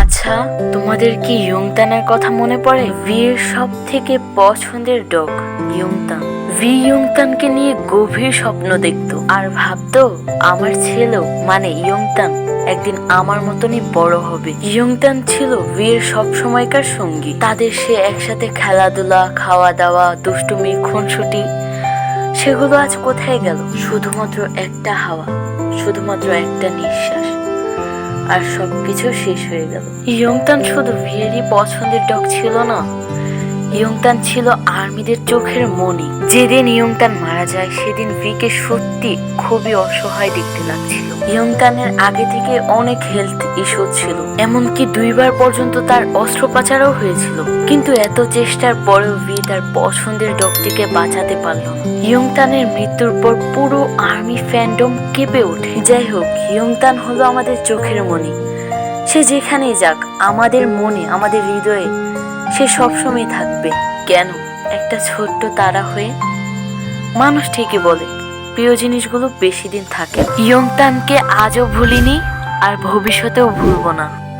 আচ্ছা তোমাদের কি ইয়ংতানের কথা মনে পড়ে? ভিয়ের সব থেকে পছন্দের ডগ ইয়ংতান। ভি ইয়ংতানকে নিয়ে গভীর স্বপ্ন দেখতো। আর ভাবতো, আমার ছেলেও মানে ইয়ংতান, একদিন আমার মতনই বড় হবে। ইয়ংতান ছিল ভিয়ের সব সময়কার সঙ্গী। তাদের সে একসাথে খেলাধুলা খাওয়া দাওয়া দুষ্টুমি, খুনসুটি, সেগুলো আজ কোথায় গেল? শুধুমাত্র একটা হাওয়া, শুধুমাত্র একটা নিঃশ্বাস। আর সবকিছু শেষ হয়ে গেল। ইয়ংতান শুধু ভিয়েরই পছন্দের ডগ ছিল না ইয়ংতান ছিল আর্মিদের চোখের মনি। যেদিন ইয়ংতান মারা যায়, সেদিন ভিকে সত্যি খুবই অসহায় দেখতে লাগছিল। ইয়ংতানের আগে থেকে অনেক হেলথ ইস্যু ছিল। এমনকি দুইবার পর্যন্ত তার অস্ত্রোপচারও হয়েছিল। কিন্তু এত চেষ্টার পরেও ভি তার পছন্দের ডগটিকে বাঁচাতে পারল ইয়ংতানের মৃত্যুর পর পুরো আর্মি ফ্যান্ডম কেঁপে ওঠে। যাই হোক ইয়ংতান হলো আমাদের চোখের মনি। সে যেখানেই যাক, আমাদের মনে, আমাদের হৃদয়ে সে সবসময় থাকবে। কেন? একটা ছোট্ট তারা হয়ে? মানুষ ঠিকই বলে, প্রিয় জিনিসগুলো বেশি দিন থাকে। ইয়ংতানকে আজও ভুলিনি, আর ভবিষ্যতেও ভুলবো না।